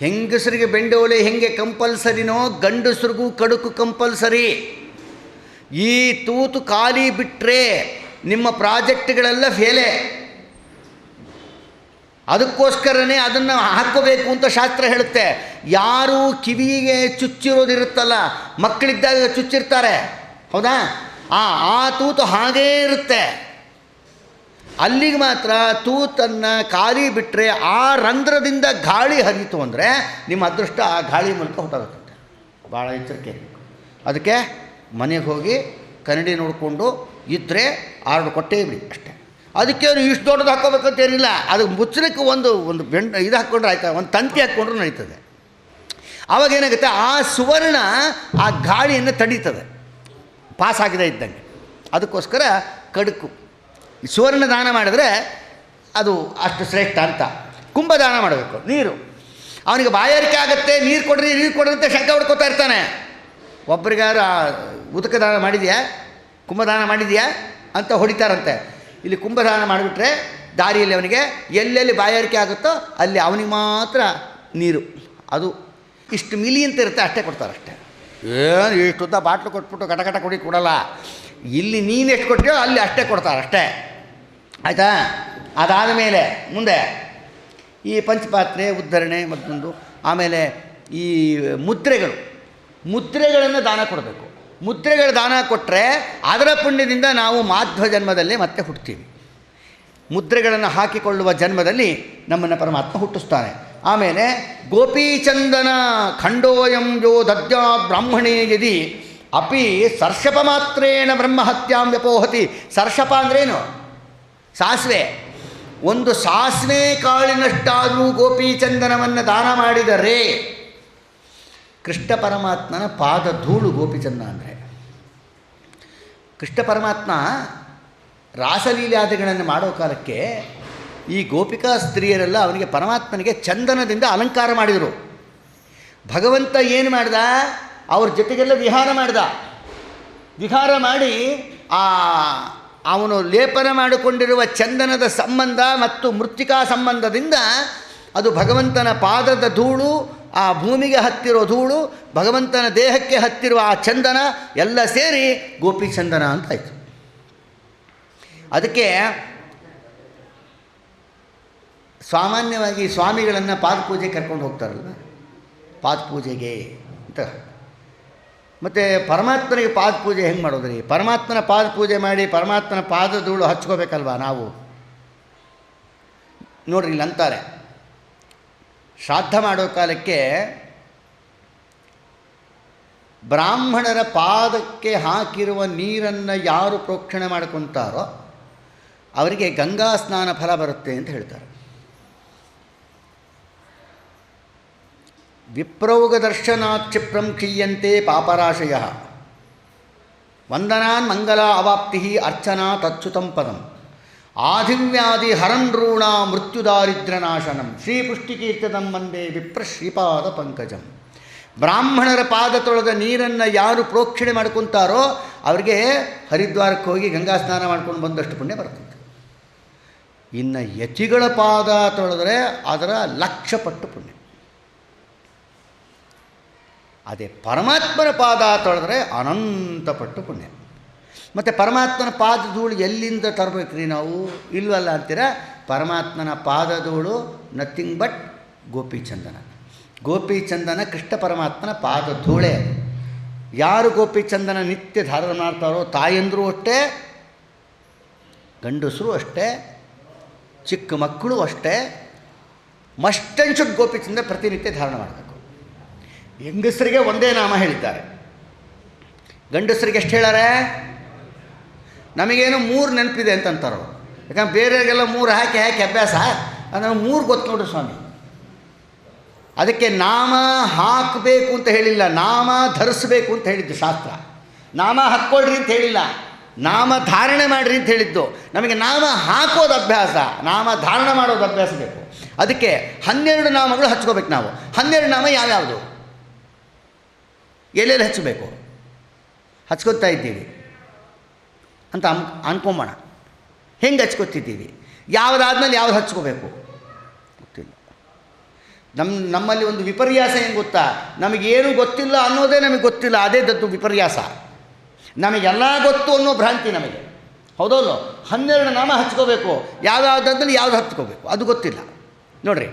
ಹೆಂಗಸರಿಗೆ ಬೆಂಡೋಲೆ ಹೆಂಗೆ ಕಂಪಲ್ಸರಿನೋ ಗಂಡಸ್ರಿಗೂ ಕಡುಕು ಕಂಪಲ್ಸರಿ. ಈ ತೂತು ಖಾಲಿ ಬಿಟ್ಟರೆ ನಿಮ್ಮ ಪ್ರಾಜೆಕ್ಟ್ಗಳೆಲ್ಲ ಫೇಲೆ. ಅದಕ್ಕೋಸ್ಕರನೇ ಅದನ್ನು ಹಾಕ್ಕೋಬೇಕು ಅಂತ ಶಾಸ್ತ್ರ ಹೇಳುತ್ತೆ. ಯಾರು ಕಿವಿಗೆ ಚುಚ್ಚಿರೋದಿರುತ್ತಲ್ಲ, ಮಕ್ಕಳಿದ್ದಾಗ ಚುಚ್ಚಿರ್ತಾರೆ. ಹೌದಾ? ಆ ಆ ತೂತು ಹಾಗೇ ಇರುತ್ತೆ. ಅಲ್ಲಿಗೆ ಮಾತ್ರ ತೂತನ್ನು ಖಾಲಿ ಬಿಟ್ಟರೆ ಆ ರಂಧ್ರದಿಂದ ಗಾಳಿ ಹರಿಯಿತು ಅಂದರೆ ನಿಮ್ಮ ಅದೃಷ್ಟ ಆ ಗಾಳಿ ಮೂಲಕ ಹೊರಟೋಗುತ್ತೆ ಭಾಳ ಎಚ್ಚರಿಕೆ. ಅದಕ್ಕೆ ಮನೆಗೆ ಹೋಗಿ ಕನ್ನಡಿ ನೋಡಿಕೊಂಡು ಇದ್ದರೆ ಆರ್ಡ್ರ್ ಕೊಟ್ಟೇ ಬಿಡಿ ಅಷ್ಟೇ. ಅದಕ್ಕೆ ಇಷ್ಟು ದೊಡ್ಡದು ಹಾಕೋಬೇಕಂತ ಏನಿಲ್ಲ. ಅದಕ್ಕೆ ಮುಚ್ಚಲಿಕ್ಕೆ ಒಂದು ಒಂದು ಬೆಂಡ್, ಇದು ಹಾಕ್ಕೊಂಡ್ರೆ ಆಯ್ತಾ? ಒಂದು ತಂತಿ ಹಾಕ್ಕೊಂಡ್ರೆ ನಡೀತದೆ. ಆವಾಗ ಏನಾಗುತ್ತೆ? ಆ ಸುವರ್ಣ ಆ ಗಾಳಿಯನ್ನು ತಡೀತದೆ. ಪಾಸ್ ಆಗಿದೆ ಇದ್ದಂಗೆ. ಅದಕ್ಕೋಸ್ಕರ ಕಡುಕು. ಸುವರ್ಣ ದಾನ ಮಾಡಿದ್ರೆ ಅದು ಅಷ್ಟು ಶ್ರೇಷ್ಠ ಅಂತ. ಕುಂಭದಾನ ಮಾಡಬೇಕು. ನೀರು. ಅವನಿಗೆ ಬಾಯಾರಿಕೆ ಆಗುತ್ತೆ. ನೀರು ಕೊಡ್ರಿ ನೀರು ಕೊಡ್ರಿ ಅಂತ ಶಂಕ ಹೊಡ್ಕೋತಾ ಇರ್ತಾನೆ. ಒಬ್ರಿಗಾರು, ಆ, ಉದಕ ದಾನ ಮಾಡಿದೆಯಾ? ಕುಂಭದಾನ ಮಾಡಿದೆಯಾ? ಅಂತ ಹೊಡಿತಾರಂತೆ. ಇಲ್ಲಿ ಕುಂಭದಾನ ಮಾಡಿಬಿಟ್ರೆ ದಾರಿಯಲ್ಲಿ ಅವನಿಗೆ ಎಲ್ಲೆಲ್ಲಿ ಬಾಯಾರಿಕೆ ಆಗುತ್ತೋ ಅಲ್ಲಿ ಅವನಿಗೆ ಮಾತ್ರ ನೀರು. ಅದು ಇಷ್ಟು ಮಿಲಿ ಅಂತ ಇರುತ್ತೆ, ಅಷ್ಟೇ ಕೊಡ್ತಾರೆ ಅಷ್ಟೇ. ಏನು ಇಷ್ಟುದ್ದ ಬಾಟ್ಲು ಕೊಟ್ಬಿಟ್ಟು ಕಟ ಕಟ ಕುಡಿ ಕೊಡಲ್ಲ. ಇಲ್ಲಿ ನೀನು ಎಷ್ಟು ಕೊಟ್ಟಿಯೋ ಅಲ್ಲಿ ಅಷ್ಟೇ ಕೊಡ್ತಾರೆ, ಅಷ್ಟೇ. ಆಯಿತಾ? ಅದಾದ ಮೇಲೆ ಮುಂದೆ ಈ ಪಂಚಪಾತ್ರೆ, ಉದ್ಧರಣೆ ಮತ್ತೊಂದು. ಆಮೇಲೆ ಈ ಮುದ್ರೆಗಳು. ಮುದ್ರೆಗಳನ್ನು ದಾನ ಕೊಡಬೇಕು. ಮುದ್ರೆಗಳ ದಾನ ಕೊಟ್ಟರೆ ಅದರ ಪುಣ್ಯದಿಂದ ನಾವು ಮಾಧ್ವ ಜನ್ಮದಲ್ಲಿ ಮತ್ತೆ ಹುಟ್ಟುತ್ತೀವಿ ಮುದ್ರೆಗಳನ್ನು ಹಾಕಿಕೊಳ್ಳುವ ಜನ್ಮದಲ್ಲಿ ನಮ್ಮನ್ನು ಪರಮಾತ್ಮ ಹುಟ್ಟಿಸ್ತಾನೆ ಆಮೇಲೆ ಗೋಪೀಚಂದನ ಖಂಡೋಯಂ ಯೋ ದದ್ಯಾ ಬ್ರಾಹ್ಮಣೇ ಯದಿ ಅಪಿ ಸರ್ಷಪ ಮಾತ್ರೇಣ ಬ್ರಹ್ಮಹತ್ಯಾಂ ವ್ಯಪೋಹತಿ. ಸರ್ಷಪ ಅಂದ್ರೇನು? ಸಾಸಿವೆ. ಒಂದು ಸಾಸಿವೆ ಕಾಳಿನಷ್ಟಾದರೂ ಗೋಪೀಚಂದನವನ್ನು ದಾನ ಮಾಡಿದರೆ ಕೃಷ್ಣ ಪರಮಾತ್ಮನ ಪಾದ ಧೂಳು ಗೋಪಿಚಂದ ಅಂದರೆ. ಕೃಷ್ಣ ಪರಮಾತ್ಮ ರಾಸಲೀಲಾದಿಗಳನ್ನು ಮಾಡೋ ಕಾಲಕ್ಕೆ ಈ ಗೋಪಿಕಾ ಸ್ತ್ರೀಯರೆಲ್ಲ ಅವನಿಗೆ ಪರಮಾತ್ಮನಿಗೆ ಚಂದನದಿಂದ ಅಲಂಕಾರ ಮಾಡಿದರು. ಭಗವಂತ ಏನು ಮಾಡ್ದ? ಅವ್ರ ಜೊತೆಗೆಲ್ಲ ವಿಹಾರ ಮಾಡ್ದ. ವಿಹಾರ ಮಾಡಿ ಆ ಅವನು ಲೇಪನ ಮಾಡಿಕೊಂಡಿರುವ ಚಂದನದ ಸಂಬಂಧ ಮತ್ತು ಮೃತ್ತಿಕಾ ಸಂಬಂಧದಿಂದ ಅದು ಭಗವಂತನ ಪಾದದ ಧೂಳು ಆ ಭೂಮಿಗೆ ಹತ್ತಿರೋ ಧೂಳು, ಭಗವಂತನ ದೇಹಕ್ಕೆ ಹತ್ತಿರುವ ಆ ಚಂದನ ಎಲ್ಲ ಸೇರಿ ಗೋಪಿ ಚಂದನ ಅಂತ ಆಯಿತು. ಅದಕ್ಕೆ ಸಾಮಾನ್ಯವಾಗಿ ಸ್ವಾಮಿಗಳನ್ನು ಪಾದಪೂಜೆ ಕರ್ಕೊಂಡು ಹೋಗ್ತಾರಲ್ಲ ಪಾದಪೂಜೆಗೆ ಅಂತ. ಮತ್ತು ಪರಮಾತ್ಮನಿಗೆ ಪಾದ ಪೂಜೆ ಹೆಂಗೆ ಮಾಡೋದ್ರಿ? ಪರಮಾತ್ಮನ ಪಾದ ಪೂಜೆ ಮಾಡಿ ಪರಮಾತ್ಮನ ಪಾದ ಧೂಳು ಹಚ್ಕೋಬೇಕಲ್ವಾ ನಾವು? ನೋಡ್ರಿ ಇಲ್ಲಿ ಅಂತಾರೆ. ಶ್ರಾದ್ದ ಮಾಡೋ ಕಾಲಕ್ಕೆ ಬ್ರಾಹ್ಮಣರ ಪಾದಕ್ಕೆ ಹಾಕಿರುವ ನೀರನ್ನು ಯಾರು ಪ್ರೋಕ್ಷಣೆ ಮಾಡ್ಕೊತಾರೋ ಅವರಿಗೆ ಗಂಗಾ ಸ್ನಾನ ಫಲ ಬರುತ್ತೆ ಅಂತ ಹೇಳ್ತಾರೆ. ವಿಪ್ರೌಗ ಕ್ಷಿಪ್ರಂ ಕ್ಷೀಯಂತೆ ಪಾಪರಾಶಯ. ವಂದನಾನ್ ಮಂಗಲ ಅವಾಪ್ತಿ ಅರ್ಚನಾ ತಚ್ಚುತಂ ಪದಂ. ಆಧಿವ್ಯಾಧಿ ಹರನ್ರೂಣ ಮೃತ್ಯುದಾರಿದ್ರ್ಯನಾಶನಂ. ಶ್ರೀಪುಷ್ಟಿಕೀರ್ತಿತಂ ಮಂದೇ ವಿಪ್ರ ಶ್ರೀಪಾದ ಪಂಕಜಂ. ಬ್ರಾಹ್ಮಣರ ಪಾದ ತೊಳೆದ ನೀರನ್ನು ಯಾರು ಪ್ರೋಕ್ಷಣೆ ಮಾಡ್ಕೊತಾರೋ ಅವರಿಗೆ ಹರಿದ್ವಾರಕ್ಕೆ ಹೋಗಿ ಗಂಗಾ ಸ್ನಾನ ಮಾಡ್ಕೊಂಡು ಬಂದಷ್ಟು ಪುಣ್ಯ ಬರ್ತದೆ. ಇನ್ನು ಯತಿಗಳ ಪಾದ ತೊಳೆದರೆ ಅದರ ಲಕ್ಷ ಪಟ್ಟು ಪುಣ್ಯ. ಅದೇ ಪರಮಾತ್ಮರ ಪಾದ ತೊಳೆದರೆ ಅನಂತ ಪಟ್ಟು ಪುಣ್ಯ. ಮತ್ತು ಪರಮಾತ್ಮನ ಪಾದ ಧೂಳು ಎಲ್ಲಿಂದ ತರಬೇಕ್ರಿ ನಾವು? ಇಲ್ವಲ್ಲ ಅಂತೀರ? ಪರಮಾತ್ಮನ ಪಾದ ಧೂಳು ನಥಿಂಗ್ ಬಟ್ ಗೋಪಿಚಂದನ. ಗೋಪಿಚಂದನ ಕೃಷ್ಣ ಪರಮಾತ್ಮನ ಪಾದ ಧೂಳೆ ಯಾರು ಗೋಪಿಚಂದನ ನಿತ್ಯ ಧಾರಣ ಮಾಡ್ತಾರೋ ತಾಯಂದರು ಅಷ್ಟೇ, ಗಂಡಸರು ಅಷ್ಟೇ, ಚಿಕ್ಕ ಮಕ್ಕಳು ಅಷ್ಟೇ ಮಸ್ಟನ್ ಶುಡ್ ಗೋಪಿಚಂದ ಪ್ರತಿನಿತ್ಯ ಧಾರಣ ಮಾಡಬೇಕು. ಹೆಂಗಸರಿಗೆ ಒಂದೇ ನಾಮ ಹೇಳಿದ್ದಾರೆ. ಗಂಡಸರಿಗೆ ಎಷ್ಟು ಹೇಳಾರೆ ನಮಗೇನು ಮೂರು ನೆನಪಿದೆ ಅಂತಂತಾರೋ. ಯಾಕಂದ್ರೆ ಬೇರೆಯವರಿಗೆಲ್ಲ ಮೂರು ಹಾಕಿ ಹಾಕಿ ಅಭ್ಯಾಸ. ಅಂದ್ರೆ ಮೂರು ಗೊತ್ತು ನೋಡ್ರಿ ಸ್ವಾಮಿ. ಅದಕ್ಕೆ ನಾಮ ಹಾಕಬೇಕು ಅಂತ ಹೇಳಿಲ್ಲ, ನಾಮ ಧರಿಸಬೇಕು ಅಂತ ಹೇಳಿದ್ದು ಶಾಸ್ತ್ರ. ನಾಮ ಹಾಕ್ಕೊಳ್ರಿ ಅಂತ ಹೇಳಿಲ್ಲ, ನಾಮ ಧಾರಣೆ ಮಾಡಿರಿ ಅಂತ ಹೇಳಿದ್ದು. ನಮಗೆ ನಾಮ ಹಾಕೋದು ಅಭ್ಯಾಸ, ನಾಮ ಧಾರಣೆ ಮಾಡೋದು ಅಭ್ಯಾಸ ಬೇಕು. ಅದಕ್ಕೆ ಹನ್ನೆರಡು ನಾಮಗಳು ಹಚ್ಕೋಬೇಕು ನಾವು. ಹನ್ನೆರಡು ನಾಮ ಯಾವ್ಯಾವುದು? ಎಲ್ಲೆಲ್ಲಿ ಹಚ್ಚಬೇಕು ಹಚ್ಕೋತಾ ಇದ್ದೀವಿ. ಅಂತ ಅನ್, ಅನ್ಕೊಂಬೋಣ. ಹೆಂಗೆ ಹಚ್ಕೋತಿದ್ದೀವಿ? ಯಾವುದಾದ್ಮೇಲೆ ಯಾವ್ದು ಹಚ್ಕೋಬೇಕು? ಗೊತ್ತಿಲ್ಲ. ನಮ್ಮ ನಮ್ಮಲ್ಲಿ ಒಂದು ವಿಪರ್ಯಾಸ ಏನು ಗೊತ್ತಾ? ನಮಗೇನು ಗೊತ್ತಿಲ್ಲ ಅನ್ನೋದೇ ನಮಗೆ ಗೊತ್ತಿಲ್ಲ ಅದೇ ದತ್ತು ವಿಪರ್ಯಾಸ. ನಮಗೆಲ್ಲ ಗೊತ್ತು ಅನ್ನೋ ಭ್ರಾಂತಿ ನಮಗೆ. ಹೌದಲ್ಲೋ ಹನ್ನೆರಡು ನಾಮ ಹಚ್ಕೋಬೇಕು. ಯಾವ್ಯಾವ್ದಾದ್ಮೇಲೆ ಯಾವ್ದು ಹಚ್ಕೋಬೇಕು? ಅದು ಗೊತ್ತಿಲ್ಲ. ನೋಡ್ರಿ.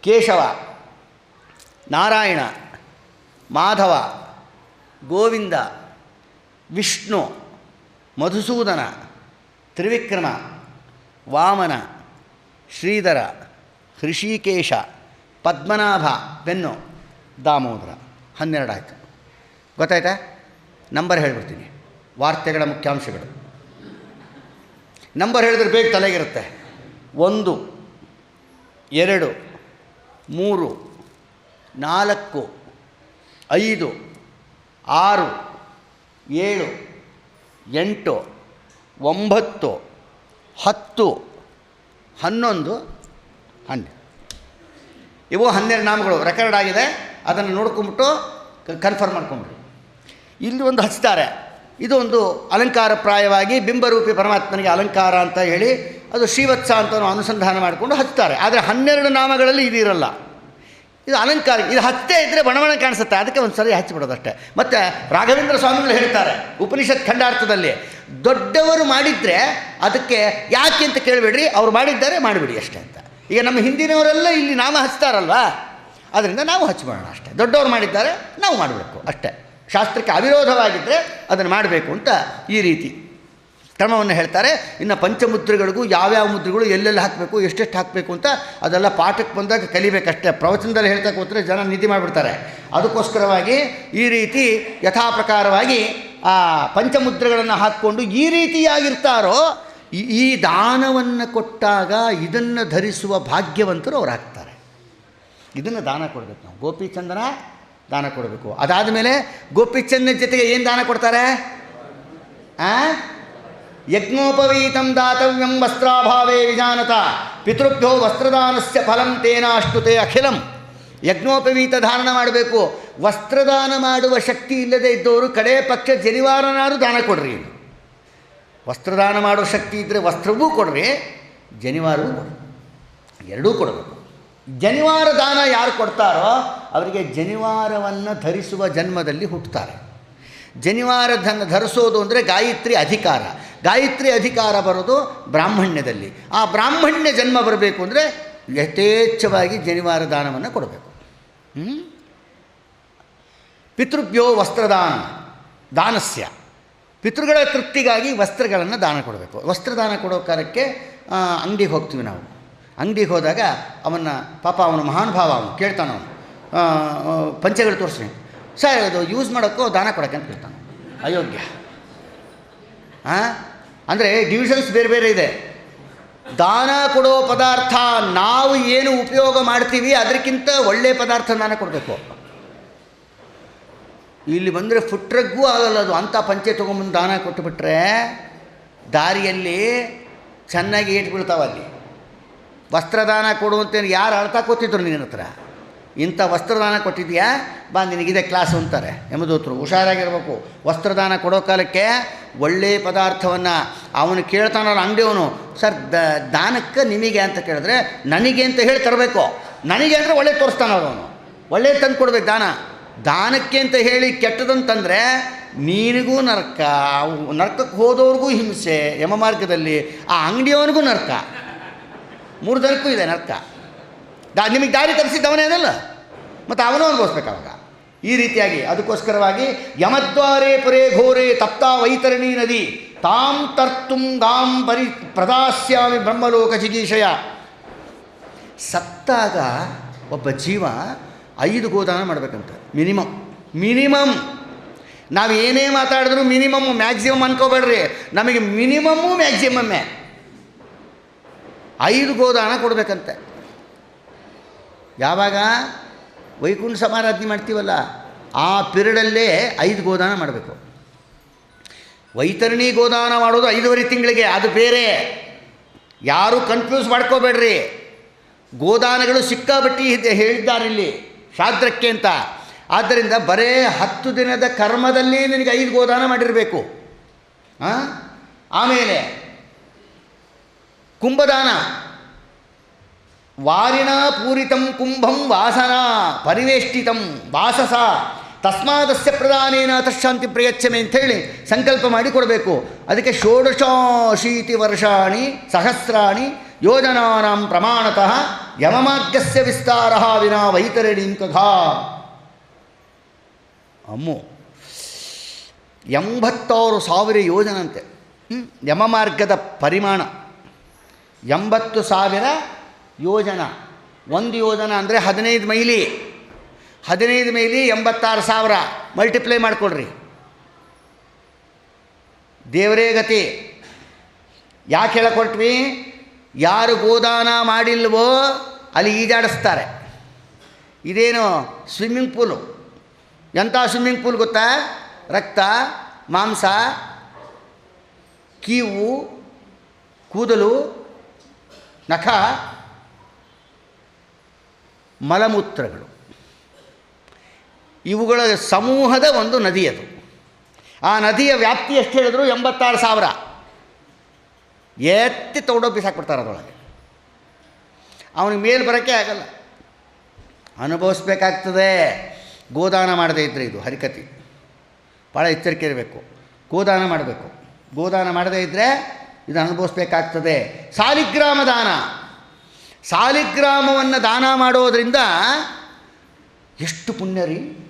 ಕೇಶವ, ನಾರಾಯಣ, ಮಾಧವ, ಗೋವಿಂದ, ವಿಷ್ಣು ಮಧುಸೂದನ, ತ್ರಿವಿಕ್ರಮ, ವಾಮನ, ಶ್ರೀಧರ, ಹೃಷಿಕೇಶ, ಪದ್ಮನಾಭ, ಬೆನ್ನು, ದಾಮೋದರ. ಹನ್ನೆರಡು ಆಯಿತು. ಗೊತ್ತಾಯ್ತಾ? ನಂಬರ್ ಹೇಳ್ಬಿಡ್ತೀನಿ. ವಾರ್ತೆಗಳ ಮುಖ್ಯಾಂಶಗಳು. ನಂಬರ್ ಹೇಳಿದ್ರೆ ಬೇಗ ತಲೆಗಿರುತ್ತೆ. ಒಂದು, ಎರಡು, ಮೂರು, ನಾಲ್ಕು, ಐದು, ಆರು, ಏಳು ಎಂಟು, ಒಂಬತ್ತು, ಹತ್ತು, ಹನ್ನೊಂದು ಹನ್ನೆರಡು ಇವು ಹನ್ನೆರಡು ನಾಮಗಳು. ರೆಕಾರ್ಡ್ ಆಗಿದೆ. ಅದನ್ನು ನೋಡ್ಕೊಂಬಿಟ್ಟು ಕನ್ಫರ್ಮ್ ಮಾಡ್ಕೊಂಬಿಡಿ ಇಲ್ಲಿ ಒಂದು ಹಚ್ತಾರೆ. ಇದು ಒಂದು ಅಲಂಕಾರ ಪ್ರಾಯವಾಗಿ ಬಿಂಬರೂಪಿ ಪರಮಾತ್ಮನಿಗೆ ಅಲಂಕಾರ ಅಂತ ಹೇಳಿ ಅದು ಶ್ರೀವತ್ಸ ಅಂತ ಅನುಸಂಧಾನ ಮಾಡಿಕೊಂಡು ಹಚ್ತಾರೆ. ಆದರೆ ಹನ್ನೆರಡು ನಾಮಗಳಲ್ಲಿ ಇದು ಇರಲ್ಲ. ಇದು ಅಲಂಕಾರ, ಇದು ಹತ್ತೇ ಇದ್ದರೆ ಬಣವಣ ಕಾಣಿಸುತ್ತೆ, ಅದಕ್ಕೆ ಒಂದು ಸರಿ ಹಚ್ಚಿಬಿಡೋದಷ್ಟೇ ಮತ್ತು ರಾಘವೇಂದ್ರ ಸ್ವಾಮಿಗಳು ಹೇಳ್ತಾರೆ, ಉಪನಿಷತ್ ಖಂಡಾರ್ಥದಲ್ಲಿ, ದೊಡ್ಡವರು ಮಾಡಿದರೆ ಅದಕ್ಕೆ ಯಾಕೆ ಅಂತ ಕೇಳಬೇಡ್ರಿ, ಅವ್ರು ಮಾಡಿದ್ದಾರೆ, ಮಾಡಿಬಿಡಿ ಅಷ್ಟೇ ಅಂತ. ಈಗ ನಮ್ಮ ಹಿಂದಿನವರೆಲ್ಲ ಇಲ್ಲಿ ನಾಮ ಹಚ್ತಾರಲ್ವಾ? ಅದರಿಂದ ನಾವು ಹಚ್ಬಿಡೋಣ ಅಷ್ಟೇ. ದೊಡ್ಡವರು ಮಾಡಿದ್ದಾರೆ, ನಾವು ಮಾಡಬೇಕು ಅಷ್ಟೇ. ಶಾಸ್ತ್ರಕ್ಕೆ ಅವಿರೋಧವಾಗಿದ್ದರೆ ಅದನ್ನು ಮಾಡಬೇಕು ಅಂತ ಈ ರೀತಿ ಕ್ರಮವನ್ನು ಹೇಳ್ತಾರೆ. ಇನ್ನು ಪಂಚಮುದ್ರೆಗಳಿಗೂ ಯಾವ್ಯಾವ ಮುದ್ರೆಗಳು ಎಲ್ಲೆಲ್ಲಿ ಹಾಕಬೇಕು, ಎಷ್ಟೆಷ್ಟು ಹಾಕಬೇಕು ಅಂತ ಅದೆಲ್ಲ ಪಾಠಕ್ಕೆ ಬಂದಾಗ ಕಲಿಬೇಕಷ್ಟೇ. ಪ್ರವಚನದಲ್ಲಿ ಹೇಳ್ತಾ ಕೂತ್ರೆ ಜನ ನಿಧಿ ಮಾಡಿಬಿಡ್ತಾರೆ. ಅದಕ್ಕೋಸ್ಕರವಾಗಿ ಈ ರೀತಿ ಯಥಾಪ್ರಕಾರವಾಗಿ ಆ ಪಂಚಮುದ್ರೆಗಳನ್ನು ಹಾಕ್ಕೊಂಡು ಈ ರೀತಿಯಾಗಿರ್ತಾರೋ, ಈ- ದಾನವನ್ನು ಕೊಟ್ಟಾಗ ಇದನ್ನು ಧರಿಸುವ ಭಾಗ್ಯವಂತರು ಅವ್ರು ಹಾಕ್ತಾರೆ ಇದನ್ನು ದಾನ ಕೊಡಬೇಕು ನಾವು. ಗೋಪಿಚಂದನ ದಾನ ಕೊಡಬೇಕು. ಅದಾದ ಮೇಲೆ ಗೋಪಿಚಂದನ ಜೊತೆಗೆ ಏನು ದಾನ ಕೊಡ್ತಾರೆ? ಆ? ಯಜ್ಞೋಪವೀತಂ ದಾತವ್ಯಂ ವಸ್ತ್ರಾಭಾವೇ ವಿಜಾನತ. ಪಿತೃಭ್ಯೋ ವಸ್ತ್ರದಾನಸ್ಯ ಫಲಂ ತೇನಾಷ್ಟುತೆ ಅಖಿಲಂ. ಯಜ್ಞೋಪವೀತ ಧಾರಣ ಮಾಡಬೇಕು. ವಸ್ತ್ರದಾನ ಮಾಡುವ ಶಕ್ತಿ ಇಲ್ಲದೆ ಇದ್ದವರು ಕಡೇ ಪಕ್ಷ ಜನಿವಾರನಾರು ದಾನ ಕೊಡ್ರಿ ವಸ್ತ್ರದಾನ ಮಾಡೋ ಶಕ್ತಿ ಇದ್ದರೆ ವಸ್ತ್ರವೂ ಕೊಡ್ರಿ, ಜನಿವಾರವೂ ಕೊಡ್ರಿ. ಎರಡೂ ಕೊಡಬೇಕು. ಜನಿವಾರ ದಾನ ಯಾರು ಕೊಡ್ತಾರೋ ಅವರಿಗೆ ಜನಿವಾರವನ್ನು ಧರಿಸುವ ಜನ್ಮದಲ್ಲಿ ಹುಟ್ಟುತ್ತಾರೆ ಜನಿವಾರ ಧನ ಧರಿಸೋದು ಅಂದರೆ ಗಾಯತ್ರಿ ಅಧಿಕಾರ. ಗಾಯತ್ರಿ ಅಧಿಕಾರ ಬರೋದು ಬ್ರಾಹ್ಮಣ್ಯದಲ್ಲಿ. ಆ ಬ್ರಾಹ್ಮಣ್ಯ ಜನ್ಮ ಬರಬೇಕು ಅಂದರೆ ಯಥೇಚ್ಛವಾಗಿ ಜನಿವಾರ ದಾನವನ್ನು ಕೊಡಬೇಕು? ಪಿತೃಭ್ಯೋ ವಸ್ತ್ರದಾನ, ದಾನಸ್ಯ. ಪಿತೃಗಳ ತೃಪ್ತಿಗಾಗಿ ವಸ್ತ್ರಗಳನ್ನು ದಾನ ಕೊಡಬೇಕು. ವಸ್ತ್ರದಾನ ಕೊಡೋ ಕಾಲಕ್ಕೆ ಅಂಗಡಿಗೆ ಹೋಗ್ತೀವಿ ನಾವು. ಅಂಗಡಿಗೆ ಹೋದಾಗ ಅವನ್ನ ಪಾಪ ಅವನು ಮಹಾನುಭಾವ ಅವನು, ಕೇಳ್ತಾನ ಅವನು. ಪಂಚಗಳು ತೋರಿಸ್ತೀನಿ. ಸರ್, ಅದು ಯೂಸ್ ಮಾಡೋಕ್ಕೋ ದಾನ ಕೊಡೋಕ್ಕೆ ಅಂತ ಕೇಳ್ತಾನೆ. ಅಯೋಗ್ಯ. ಅಂದರೆ ಡಿವಿಷನ್ಸ್ ಬೇರೆ ಬೇರೆ ಇದೆ. ದಾನ ಕೊಡೋ ಪದಾರ್ಥ ನಾವು ಏನು ಉಪಯೋಗ ಮಾಡ್ತೀವಿ ಅದಕ್ಕಿಂತ ಒಳ್ಳೆಯ ಪದಾರ್ಥ ದಾನ ಕೊಡಬೇಕು. ಇಲ್ಲಿ ಬಂದರೆ ಫುಟ್ರಗ್ಗೂ ಆಗಲ್ಲ ಅದು ಅಂಥ ಪಂಚೆ ತೊಗೊಂಬಂದು ದಾನ ಕೊಟ್ಟುಬಿಟ್ರೆ ದಾರಿಯಲ್ಲಿ ಚೆನ್ನಾಗಿ ಏಟು ಬೀಳ್ತಾವ ಅಲ್ಲಿ. ವಸ್ತ್ರದಾನ ಕೊಡುವಂತೇನು ಯಾರು ಅಳ್ತಾ ಕೊತ್ತಿದ್ರು ನಿನ್ನ ಹತ್ರ? ಇಂಥ ವಸ್ತ್ರದಾನ ಕೊಟ್ಟಿದ್ಯಾ? ಬಾ, ನಿನಗಿದೆ ಕ್ಲಾಸ್ ಅಂತಾರೆ. ಯಮದೂತರು, ಹುಷಾರಾಗಿರ್ಬೇಕು. ವಸ್ತ್ರದಾನ ಕೊಡೋ ಕಾಲಕ್ಕೆ ಒಳ್ಳೆಯ ಪದಾರ್ಥವನ್ನು ಅವನು ಕೇಳ್ತಾನಲ್ಲ ಅಂಗಡಿಯವನು ಸರ್, ದ, ದಾನಕ್ಕೆ ನಿಮಗೆ ಅಂತ ಕೇಳಿದ್ರೆ ನನಗೆ ಅಂತ ಹೇಳಿ ತರಬೇಕು. ನನಗೆ ಅಂದರೆ ಒಳ್ಳೆ ತೋರಿಸ್ತಾನ ಅವನು. ಒಳ್ಳೆ ತಂದು ಕೊಡ್ಬೇಕು ದಾನ. ದಾನಕ್ಕೆ ಅಂತ ಹೇಳಿ ಕೆಟ್ಟದಂತಂದರೆ ನೀನಿಗೂ ನರಕ ನರಕಕ್ಕೆ ಹೋದವ್ರಿಗೂ ಹಿಂಸೆ, ಯಮ ಮಾರ್ಗದಲ್ಲಿ ಆ ಅಂಗಡಿಯವನಿಗೂ ನರಕ. ಮೂರು ಜನಕ್ಕೂ ಇದೆ ನರಕ. ದಾ, ನಿಮಗೆ ದಾರಿ ತರಿಸಿದ್ದವನೇನಲ್ಲ ಮತ್ತು ಅವನು ಅನುಭವಿಸ್ಬೇಕು ಅವಾಗ. ಈ ರೀತಿಯಾಗಿ ಅದಕ್ಕೋಸ್ಕರವಾಗಿ ಯಮದ್ವಾರೇ ಪುರೇ ಘೋರೆ ತಪ್ತಾ ವೈತರಣಿ ನದಿ. ತಾಂ ತರ್ತುಂ ಗಾಂ ಪರಿ ಪ್ರದಾಸ್ಯಾಮಿ ಬ್ರಹ್ಮಲೋಕ ಜಿಗೀಷಯ ಸತ್ತಾಗ ಒಬ್ಬ ಜೀವ ಐದು ಗೋದಾನ ಮಾಡಬೇಕಂತ. ಮಿನಿಮಮ್. ಮಿನಿಮಮ್. ನಾವು ಏನೇ ಮಾತಾಡಿದ್ರು ಮಿನಿಮಮ್ ಮ್ಯಾಕ್ಸಿಮಮ್ ಅನ್ಕೋಬೇಡ್ರಿ. ನಮಗೆ ಮಿನಿಮಮ್ಮು ಮ್ಯಾಕ್ಸಿಮಮ್ಮೆ. ಐದು ಗೋದಾನ ಕೊಡಬೇಕಂತೆ. ಯಾವಾಗ? ವೈಕುಂಠ ಸಮಾರಾಧನೆ ಮಾಡ್ತೀವಲ್ಲ, ಆ ಪಿರಿಯಡಲ್ಲೇ ಐದು ಗೋದಾನ ಮಾಡಬೇಕು. ವೈತರಣಿ ಗೋದಾನ ಮಾಡೋದು ಐದೂವರೆ ತಿಂಗಳಿಗೆ, ಅದು ಬೇರೆ. ಯಾರೂ ಕನ್ಫ್ಯೂಸ್ ಮಾಡ್ಕೋಬೇಡ್ರಿ. ಗೋದಾನಗಳು ಸಿಕ್ಕಾಬಟ್ಟಿ ಹೇಳಿದ್ದಾರಿಲ್ಲಿ ಶಾದ್ರಕ್ಕೆ ಅಂತ. ಆದ್ದರಿಂದ ಬರೇ ಹತ್ತು ದಿನದ ಕರ್ಮದಲ್ಲಿ ನಿನಗೆ ಐದು ಗೋದಾನ ಮಾಡಿರಬೇಕು. ಆಮೇಲೆ ಕುಂಭದಾನ. ವಾರಿಣ ಪೂರಿತಂ ಕುಂಭಂ ವಾಸನ ಪರಿವೇಷ್ಟಿತಂ ವಾಸಸ. ತಸ್ಮಾದಸ್ಯ ಪ್ರಧಾನೇನ ತಶಾಂತಿ ಪ್ರಯಚ್ಛಮೆ ಅಂಥೇಳಿ ಸಂಕಲ್ಪ ಮಾಡಿ ಕೊಡಬೇಕು. ಅದಕ್ಕೆ ಷೋಡಶಾಶೀತಿ ವರ್ಷಾಣಿ ಸಹಸ್ರಾಣಿ ಯೋಜನಾಂ ಪ್ರಮಾಣತಃ ಯಮಮಾರ್ಗಸ್ಯ ವಿಸ್ತಾರ ವಿನಾ ವೈತರಣೀಂ ಕಥಾ ಅಮ್ಮು. ಎಂಬತ್ತಾರು ಸಾವಿರ ಯೋಜನಂತೆ. ಯಮಮಾರ್ಗದ ಪರಿಮಾಣ. ಎಂಬತ್ತು ಸಾವಿರ ಯೋಜನ. ಒಂದು ಯೋಜನ ಅಂದರೆ ಹದಿನೈದು ಮೈಲಿ. ಹದಿನೈದು ಮೈಲಿ ಎಂಬತ್ತಾರು ಸಾವಿರ. ಮಲ್ಟಿಪ್ಲೈ ಮಾಡಿಕೊಡ್ರಿ ದೇವರೇ ಗತಿ. ಯಾಕೆ ಹೇಳಕೊಟ್ವಿ? ಯಾರು ಗೋದಾನ ಮಾಡಿಲ್ವೋ ಅಲ್ಲಿ ಈಜಾಡಿಸ್ತಾರೆ. ಇದೇನು? ಸ್ವಿಮ್ಮಿಂಗ್ ಪೂಲು ಎಂಥ ಸ್ವಿಮ್ಮಿಂಗ್ ಪೂಲ್ ಗೊತ್ತಾ? ರಕ್ತ, ಮಾಂಸ, ಕೀವು, ಕೂದಲು, ನಖ. ಮಲಮೂತ್ರಗಳು. ಇವುಗಳ ಸಮೂಹದ ಒಂದು ನದಿ ಅದು. ಆ ನದಿಯ ವ್ಯಾಪ್ತಿ ಎಷ್ಟು ಹೇಳಿದ್ರು? ಎಂಬತ್ತಾರು ಸಾವಿರ. ಎತ್ತಿ ತೊಗೊಂಡೋಗಿ ಬಿಸಾಕ್ಬಿಡ್ತಾರೆ ಅದರೊಳಗೆ. ಅವನಿಗೆ ಮೇಲೆ ಬರೋಕ್ಕೆ ಆಗಲ್ಲ. ಅನುಭವಿಸ್ಬೇಕಾಗ್ತದೆ. ಗೋದಾನ ಮಾಡದೇ ಇದ್ದರೆ ಇದು ಹರಿಕತಿ. ಭಾಳ ಎಚ್ಚರಿಕೆ ಇರಬೇಕು. ಗೋದಾನ ಮಾಡಬೇಕು. ಗೋದಾನ ಮಾಡದೇ ಇದ್ದರೆ ಇದು ಅನುಭವಿಸ್ಬೇಕಾಗ್ತದೆ. ಸಾಲಿಗ್ರಾಮ ದಾನ. ಸಾಲಿಗ್ರಾಮವನ್ನು ದಾನ ಮಾಡೋದರಿಂದ ಎಷ್ಟು ಪುಣ್ಯ ರೀ?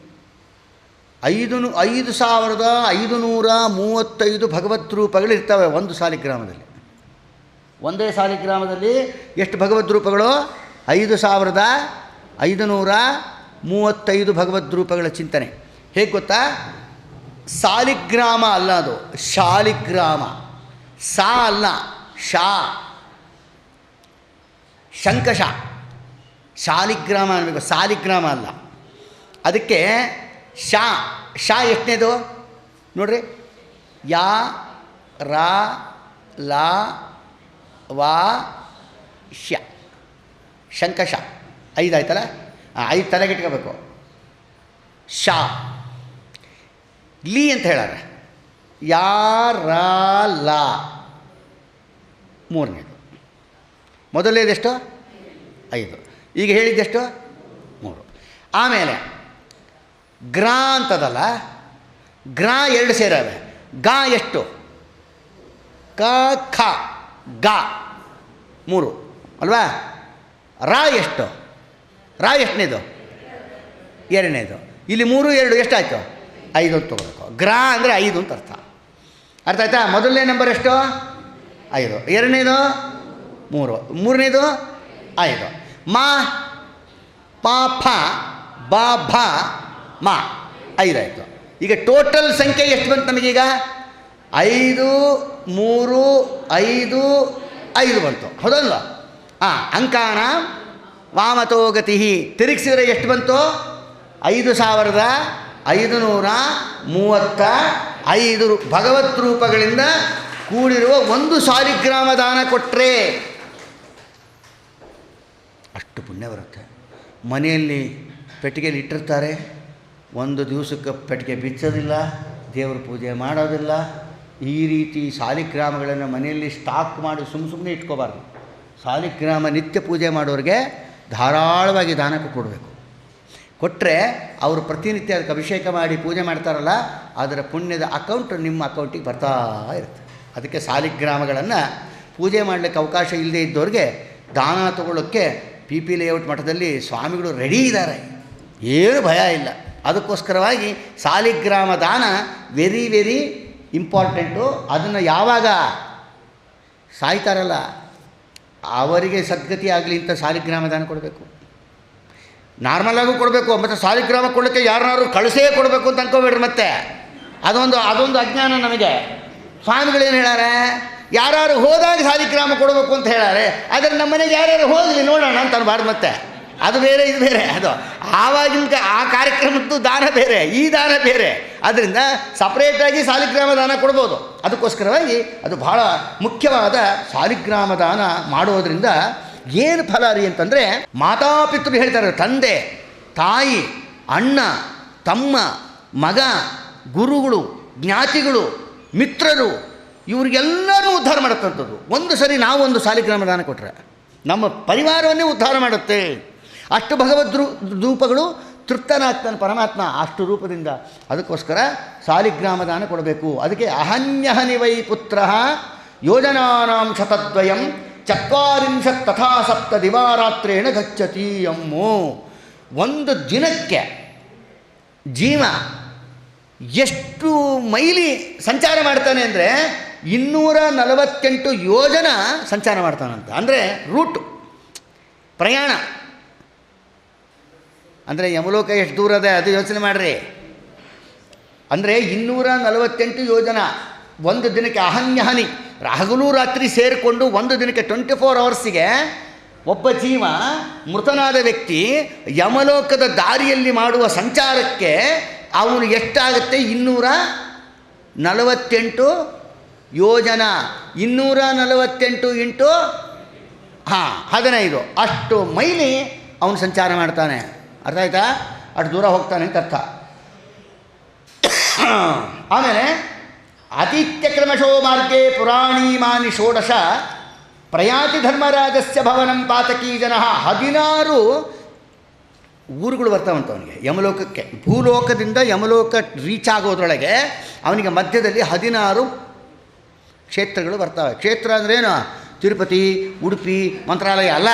ಐದು ಐದು ಸಾವಿರದ ಐದು ನೂರ ಮೂವತ್ತೈದು ಭಗವತ್ ರೂಪಗಳು ಇರ್ತವೆ ಒಂದು ಸಾಲಿಗ್ರಾಮದಲ್ಲಿ. ಒಂದೇ ಸಾಲಿಗ್ರಾಮದಲ್ಲಿ ಎಷ್ಟು ಭಗವದ್ ರೂಪಗಳು? ಐದು ಸಾವಿರದ ಐದು ನೂರ ಮೂವತ್ತೈದು ಭಗವದ್ ರೂಪಗಳ ಚಿಂತನೆ. ಹೇಗೆ ಗೊತ್ತಾ? ಸಾಲಿಗ್ರಾಮ ಅಲ್ಲ ಅದು, ಶಾಲಿಗ್ರಾಮ. ಸಾ ಅಲ್ಲ, ಶಾ. ಶಂಕಶ ಶಾಲಿಗ್ರಾಮ ಅನ್ನಬೇಕು ಸಾಲಿಗ್ರಾಮ ಅಲ್ಲ. ಅದಕ್ಕೆ ಶಾ ಶಾ ಎಷ್ಟನೇದು? ನೋಡ್ರಿ. ಯಾ, ರಾ, ಲಾ, ವಾ ಶ ಶಂಕಶ ಐದು ಆಯ್ತಲ್ಲ? ಐದು ತಲೆಗಿಟ್ಕೋಬೇಕು ಶಾ. ಲೀ ಅಂತ ಹೇಳಾರೆ. ಯಾ, ರಾ, ಲಾ. ಮೂರನೇದು. ಮೊದಲನೇದೆಷ್ಟು ಐದು. ಈಗ ಹೇಳಿದ್ದೆಷ್ಟು ಮೂರು. ಆಮೇಲೆ, ಗ್ರಾ ಅಂತದಲ್ಲ, ಗ್ರಾ ಎರಡು ಸೇರವೆ. ಗಾ ಎಷ್ಟು? ಕ, ಖ, ಗ. ಮೂರು. ಅಲ್ವಾ? ರಾ ಎಷ್ಟು? ರಾ ಎಷ್ಟನೇದು? ಎರಡನೇದು. ಇಲ್ಲಿ ಮೂರು, ಎರಡು ಎಷ್ಟಾಯಿತು? ಐದು ಅಂತ ತೊಗೋಬೇಕು. ಗ್ರಾ ಅಂದರೆ ಐದು ಅಂತ ಅರ್ಥ. ಅರ್ಥ ಆಯ್ತಾ? ಮೊದಲನೇ ನಂಬರ್ ಎಷ್ಟು? ಐದು. ಎರಡನೇದು? ಮೂರು. ಮೂರನೇದು ಐದು. ಮಾ, ಪ, ಫ, ಬಾ, ಭ, ಮಾ. ಐದಾಯಿತು ಈಗ ಟೋಟಲ್ ಸಂಖ್ಯೆ ಎಷ್ಟು ಬಂತು ನಮಗೀಗ ಐದು, ಮೂರು, ಐದು ಐದು ಬಂತು. ಹೌದಲ್ವ? ಹಾಂ ಅಂಕಾನ ವಾಮತೋಗತಿ ತಿರುಗಿಸಿದ್ರೆ ಎಷ್ಟು ಬಂತು? ಐದು ಸಾವಿರದ ಐದು ನೂರ ಮೂವತ್ತ ಐದು ಭಗವತ್ ರೂಪಗಳಿಂದ ಕೂಡಿರುವ ಒಂದು ಸಾಲಿಗ್ರಾಮ ದಾನ ಕೊಟ್ಟರೆ ಅಷ್ಟು ಪುಣ್ಯ ಬರುತ್ತೆ. ಮನೆಯಲ್ಲಿ ಪೆಟ್ಟಿಗೆಯಲ್ಲಿ ಇಟ್ಟಿರ್ತಾರೆ. ಒಂದು ದಿವಸಕ್ಕೆ ಪೆಟ್ಟಿಗೆ ಬಿಚ್ಚೋದಿಲ್ಲ, ದೇವ್ರ ಪೂಜೆ ಮಾಡೋದಿಲ್ಲ. ಈ ರೀತಿ ಸಾಲಿಗ್ರಾಮಗಳನ್ನು ಮನೆಯಲ್ಲಿ ಸ್ಟಾಕ್ ಮಾಡಿ ಸುಮ್ಮ ಸುಮ್ಮನೆ ಇಟ್ಕೋಬಾರ್ದು. ಸಾಲಿಗ್ರಾಮ ನಿತ್ಯ ಪೂಜೆ ಮಾಡೋರಿಗೆ ಧಾರಾಳವಾಗಿ ದಾನಕ್ಕೆ ಕೊಡಬೇಕು. ಕೊಟ್ಟರೆ ಅವರು ಪ್ರತಿನಿತ್ಯ ಅದಕ್ಕೆ ಅಭಿಷೇಕ ಮಾಡಿ ಪೂಜೆ ಮಾಡ್ತಾರಲ್ಲ, ಅದರ ಪುಣ್ಯದ ಅಕೌಂಟ್ ನಿಮ್ಮ ಅಕೌಂಟಿಗೆ ಬರ್ತಾ ಇರುತ್ತೆ. ಅದಕ್ಕೆ ಸಾಲಿಗ್ರಾಮಗಳನ್ನು ಪೂಜೆ ಮಾಡಲಿಕ್ಕೆ ಅವಕಾಶ ಇಲ್ಲದೇ ಇದ್ದವ್ರಿಗೆ ದಾನ ತಗೊಳ್ಳೋಕ್ಕೆ ಪಿ ಪಿ ಲೇಔಟ್ ಮಠದಲ್ಲಿ ಸ್ವಾಮಿಗಳು ರೆಡಿ ಇದ್ದಾರೆ. ಏನು ಭಯ ಇಲ್ಲ. ಅದಕ್ಕೋಸ್ಕರವಾಗಿ ಸಾಲಿಗ್ರಾಮ ದಾನ ವೆರಿ ವೆರಿ ಇಂಪಾರ್ಟೆಂಟು ಅದನ್ನು ಯಾವಾಗ ಸಾಯ್ತಾರಲ್ಲ? ಅವರಿಗೆ ಸದ್ಗತಿ ಆಗಲಿ ಅಂತ ಸಾಲಿಗ್ರಾಮ ದಾನ ಕೊಡಬೇಕು. ನಾರ್ಮಲಾಗೂ ಕೊಡಬೇಕು, ಮತ್ತು ಸಾಲಿಗ್ರಾಮ ಕೊಡಲಿಕ್ಕೆ ಯಾರನ್ನಾರು ಕಳಿಸೇ ಕೊಡಬೇಕು ಅಂತ ಅನ್ಕೋಬೇಡ್ರಿ ಮತ್ತೆ. ಅದೊಂದು ಅದೊಂದು ಅಜ್ಞಾನ ನಮಗೆ. ಸ್ವಾಮಿಗಳೇನು ಹೇಳಾರೆ ಯಾರು ಹೋದಾಗ ಸಾಲಿಗ್ರಾಮ ಕೊಡಬೇಕು ಅಂತ ಹೇಳಾರೆ, ಆದರೆ ನಮ್ಮ ಮನೆಗೆ ಯಾರ್ಯಾರು ಹೋಗಲಿ ನೋಡೋಣ ಅಂತ ಅನ್ಬಾರ್ದು ಮತ್ತೆ. ಅದು ಬೇರೆ, ಇದು ಬೇರೆ. ಅದು ಆವಾಗಿನ ಆ ಕಾರ್ಯಕ್ರಮದ್ದು ದಾನ ಬೇರೆ, ಈ ದಾನ ಬೇರೆ. ಅದರಿಂದ ಸಪ್ರೇಟಾಗಿ ಸಾಲಿಗ್ರಾಮ ದಾನ ಕೊಡ್ಬೋದು. ಅದಕ್ಕೋಸ್ಕರವಾಗಿ ಅದು ಬಹಳ ಮುಖ್ಯವಾದ ಸಾಲಿಗ್ರಾಮ ದಾನ ಮಾಡೋದ್ರಿಂದ ಏನು ಫಲ ರೀ ಅಂತಂದರೆ ಮಾತಾಪಿತೃ ಹೇಳ್ತಾರೆ, ತಂದೆ, ತಾಯಿ, ಅಣ್ಣ, ತಮ್ಮ, ಮಗ, ಗುರುಗಳು, ಜ್ಞಾತಿಗಳು, ಮಿತ್ರರು, ಇವ್ರಿಗೆಲ್ಲರೂ ಉದ್ಧಾರ ಮಾಡುತ್ತಂಥದ್ದು. ಒಂದು ಸರಿ ನಾವು ಒಂದು ಸಾಲಿಗ್ರಾಮ ದಾನ ಕೊಟ್ಟರೆ ನಮ್ಮ ಪರಿವಾರವನ್ನೇ ಉದ್ಧಾರ ಮಾಡುತ್ತೆ. ಅಷ್ಟು ಭಗವದ್ ರೂಪಗಳು ತೃಪ್ತನಾಗ್ತಾನೆ, ಪರಮಾತ್ಮ ಅಷ್ಟು ರೂಪದಿಂದ. ಅದಕ್ಕೋಸ್ಕರ ಸಾಲಿಗ್ರಾಮ ದಾನ ಕೊಡಬೇಕು. ಅದಕ್ಕೆ ಅಹನ್ಯಹನಿ ವೈ ಪುತ್ರ ಯೋಜನಾನಾಂ ಶತದ್ವಯಂ ಚತ್ವಾರಿಂಶತ್ ತಥಾ ಸಪ್ತ ದಿವಾರಾತ್ರೇಣ ಗಚ್ಚತಿ ಅಮ್ಮು. ಒಂದು ದಿನಕ್ಕೆ ಜೀವ ಎಷ್ಟು ಮೈಲಿ ಸಂಚಾರ ಮಾಡ್ತಾನೆ ಅಂದರೆ ಇನ್ನೂರ ನಲವತ್ತೆಂಟು ಯೋಜನ ಸಂಚಾರ ಮಾಡ್ತಾನಂತ. ಅಂದರೆ ರೂಟ್ ಪ್ರಯಾಣ. ಅಂದರೆ ಯಮಲೋಕ ಎಷ್ಟು ದೂರ ಅದೇ ಅದು ಯೋಚನೆ ಮಾಡಿರಿ. ಅಂದರೆ ಇನ್ನೂರ ನಲವತ್ತೆಂಟು ಯೋಜನ. ಒಂದು ದಿನಕ್ಕೆ ಅಹನ್ಯಹನಿ ಹಗಲು ರಾತ್ರಿ ಸೇರಿಕೊಂಡು ಒಂದು ದಿನಕ್ಕೆ ಟ್ವೆಂಟಿ ಫೋರ್ ಅವರ್ಸಿಗೆ ಒಬ್ಬ ಜೀವ ಮೃತನಾದ ವ್ಯಕ್ತಿ ಯಮಲೋಕದ ದಾರಿಯಲ್ಲಿ ಮಾಡುವ ಸಂಚಾರಕ್ಕೆ ಅವನು ಎಷ್ಟಾಗುತ್ತೆ? ಇನ್ನೂರ ನಲವತ್ತೆಂಟು ಯೋಜನ ಇನ್ನೂರ ನಲವತ್ತೆಂಟು ಇಂಟು ಹಾಂ, ಹದಿನೈದು. ಅಷ್ಟು ಮೈಲಿ ಅವನು ಸಂಚಾರ ಮಾಡ್ತಾನೆ. ಅರ್ಥ ಆಯ್ತಾ? ಅಷ್ಟು ದೂರ ಹೋಗ್ತಾನೆ ಅಂತ ಅರ್ಥ. ಆಮೇಲೆ ಅತಿಥ್ಯಕ್ರಮಶೋ ಮಾರ್ಗೇ ಪುರಾಣೀಮಾನಿ ಷೋಡಶ ಪ್ರಯಾತಿ ಧರ್ಮರಾಜಸ್ಯ ಭವನಂ ಪಾತಕೀ ಜನ. ಹದಿನಾರು ಊರುಗಳು ಬರ್ತಾವಂತ ಅವನಿಗೆ, ಯಮಲೋಕಕ್ಕೆ. ಭೂಲೋಕದಿಂದ ಯಮಲೋಕ ರೀಚ್ ಆಗೋದ್ರೊಳಗೆ ಅವನಿಗೆ ಮಧ್ಯದಲ್ಲಿ ಹದಿನಾರು ಕ್ಷೇತ್ರಗಳು ಬರ್ತವೆ. ಕ್ಷೇತ್ರ ಅಂದ್ರೇನು ತಿರುಪತಿ, ಉಡುಪಿ, ಮಂತ್ರಾಲಯ ಅಲ್ಲ.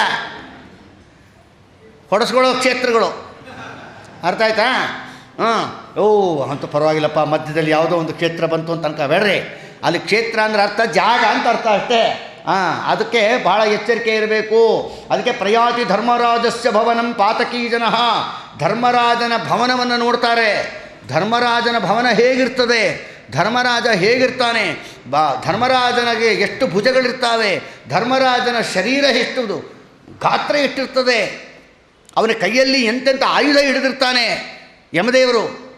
ಹೊಡೆಸ್ಕೊಳ್ಳೋ ಕ್ಷೇತ್ರಗಳು. ಅರ್ಥ ಆಯ್ತಾ? ಹಾಂ ಓ, ಅಂತೂ ಪರವಾಗಿಲ್ಲಪ್ಪ. ಮಧ್ಯದಲ್ಲಿ ಯಾವುದೋ ಒಂದು ಕ್ಷೇತ್ರ ಬಂತು ಅಂತ ಅನ್ಕೋಬೇಡ್ರಿ ಅಲ್ಲಿ ಕ್ಷೇತ್ರ ಅಂದ್ರೆ ಅರ್ಥ, ಜಾಗ ಅಂತ ಅರ್ಥ ಅಷ್ಟೇ. ಹಾಂ, ಅದಕ್ಕೆ ಭಾಳ ಎಚ್ಚರಿಕೆ ಇರಬೇಕು. ಅದಕ್ಕೆ ಪ್ರಯಾತಿ ಧರ್ಮರಾಜಸ್ಯ ಭವನಂ ಪಾತಕೀ ಜನ ಧರ್ಮರಾಜನ ಭವನವನ್ನು ನೋಡ್ತಾರೆ. ಧರ್ಮರಾಜನ ಭವನ ಹೇಗಿರ್ತದೆ? ಧರ್ಮರಾಜ ಹೇಗಿರ್ತಾನೆ? ಬಾ, ಧರ್ಮರಾಜನಿಗೆ ಎಷ್ಟು ಭುಜಗಳಿರ್ತಾವೆ? ಧರ್ಮರಾಜನ ಶರೀರ ಎಷ್ಟುದು? ಗಾತ್ರ ಎಷ್ಟಿರ್ತದೆ? ಅವನ ಕೈಯಲ್ಲಿ ಎಂತೆಂಥ ಆಯುಧ ಹಿಡಿದಿರ್ತಾನೆ? ಯಮದೇವರು,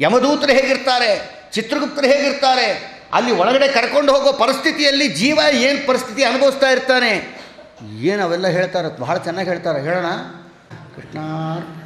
ಯಮದೂತರು ಹೇಗಿರ್ತಾರೆ? ಚಿತ್ರಗುಪ್ತರು ಹೇಗಿರ್ತಾರೆ? ಅಲ್ಲಿ ಒಳಗಡೆ ಕರ್ಕೊಂಡು ಹೋಗೋ ಪರಿಸ್ಥಿತಿಯಲ್ಲಿ ಜೀವ ಏನು ಪರಿಸ್ಥಿತಿ ಅನುಭವಿಸ್ತಾ ಇರ್ತಾನೆ? ಏನು ಅವೆಲ್ಲ ಹೇಳ್ತಾರೆ? ಭಾಳ ಚೆನ್ನಾಗಿ ಹೇಳ್ತಾರೆ. ಹೇಳೋಣ. ಕೃಷ್ಣಾರ್ಪಣಮಸ್ತು